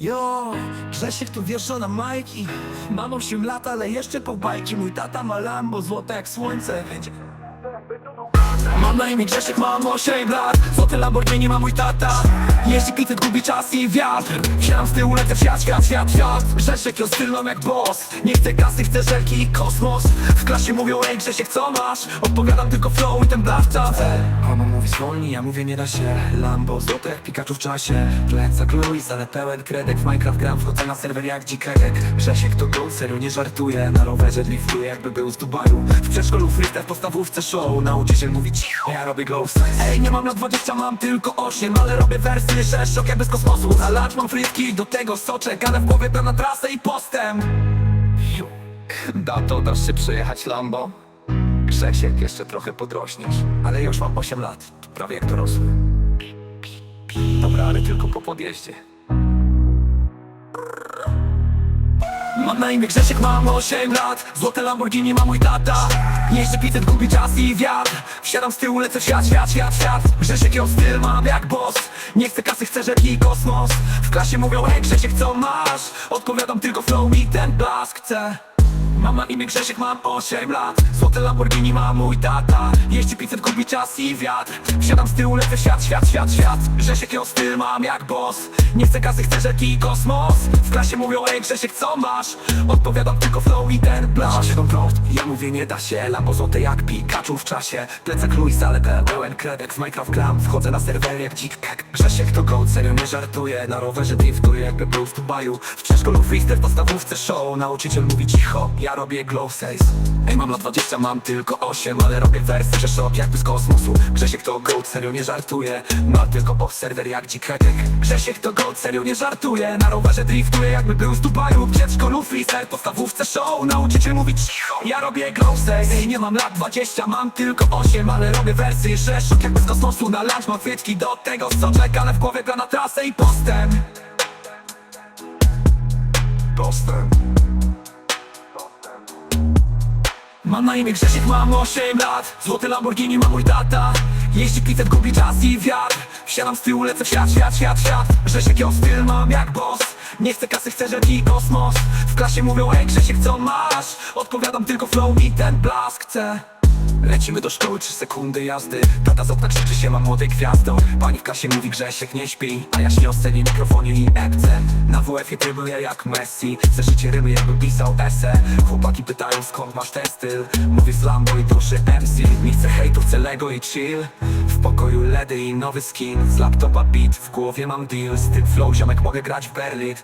Jo, Grzesiek tu wiesza na majki Mam 8 lat, ale jeszcze po bajki. Mój tata ma Lambo, złote jak słońce Będzie Mam na imię Grzesiek, mam 8 lat. Złoty Lamborghini ma mój tata. Jeździ pitet, gubi czas i wiatr. Siadam z tyłu, lecę w świat, świat, świat, świat. Grzesiek ją stylną jak boss. Nie chcę kasy, chcę żelki i kosmos. W klasie mówią, ej Grzesiek, co masz? Odpowiadam tylko flow i ten blaw mówi zwolnij, ja mówię nie da się. Lambo, złote jak Pikachu w czasie. Plecak Louis, ale pełen kredek W Minecraft gram, wchodzę na serwer jak dzikek Grzesiek to gold, serio nie żartuje Na rowerze driftuje jakby był z Dubaju. W przedszkolu freestyle, w podstawówce show. Nauczyciel mówi cicho, ja robię glow Ej, nie mam lat 20, mam tylko 8 Ale robię wersy, że szok jakby z kosmosu. Na lat mam frytki, do tego soczek Ale w głowie pełna trasę i postęp. Dato, dasz się przejechać Lambo? Grzesiek, jeszcze trochę podrośniesz. Ale już mam 8 lat, prawie jak dorosły. Dobra, ale tylko po podjeździe. Mam na imię Grzesiek, mam 8 lat. Złote Lamborghini ma mój tata. Jeździ pitet, gubi czas i wiatr. Wsiadam z tyłu, lecę świat, świat, świat, świat. Grzesiek ją styl mam jak boss. Nie chcę kasy, chcę rzeki i kosmos. W klasie mówią, hej Grzesiek, co masz? Odpowiadam tylko flow i ten blask chcę Mam na imię Grzesiek, mam 8 lat. Złote Lamborghini ma mój tata. Jeździ pizzet, gubi czas i wiatr. Wsiadam z tyłu, lecę świat, świat, świat, świat. Grzesiek ją styl mam jak boss. Nie chcę kasy, chcę rzeki i kosmos. W klasie mówią, ej Grzesiek, co masz? Odpowiadam tylko flow i ten prost, ja mówię nie da się Lambo złote jak Pikachu w czasie. Plecak Louis, ale pełen kredek W Minecraft gram, wchodzę na serwer jak dzik Grzesiek to gold, serio nie żartuje Na rowerze driftuje jakby był w Dubaju W przedszkolu freestyle, w podstawówce show. Nauczyciel mówi cicho, ja robię glow face Ej, mam lat 20, mam tylko 8 Ale robię wersy, że szok jakby z kosmosu. Grzesiek to gold, serio nie żartuje Ma tylko pop serwer jak dzik Grzesiek to gold, serio nie żartuje Na rowerze driftuje jakby był z Dubaju. W przedszkolu freestyle, podstawówce show. Nauczyciel mówi cicho, ja robię glow face Ej, nie mam lat 20, mam tylko 8 Ale robię wersy, że szok jakby z kosmosu. Na lunch mam chwytki do tego soczek Ale w głowie gra na trasę i postęp Postęp Mam na imię Grzesiek, mam 8 lat. Złoty Lamborghini ma mój tata. Jeździ pitet, gubi czas i wiatr. Wsiadam z tyłu, lecę w świat, świat, świat, świat. Grzesiek ją styl mam jak boss. Nie chcę kasy, chcę rzeki i kosmos. W klasie mówią, ej Grzesiek, co masz? Odpowiadam tylko flow i ten blask chcę Lecimy do szkoły, 3 sekundy jazdy. Tata z okna krzyczy się, ma młodej gwiazdą Pani w klasie mówi Grzesiek nie śpi. A ja śnię o scenie, mikrofonie i epce. Na WF-ie trybuję jak Messi. Ze życie ryby jakby pisał ese Chłopaki pytają skąd masz ten styl? Mówi z Lambo i duszy MC Nie chcę hejtu, chcę Lego i chill. W pokoju LEDy i nowy skin. Z laptopa beat, w głowie mam deal. Z tym flow ziomek mogę grać w Berlin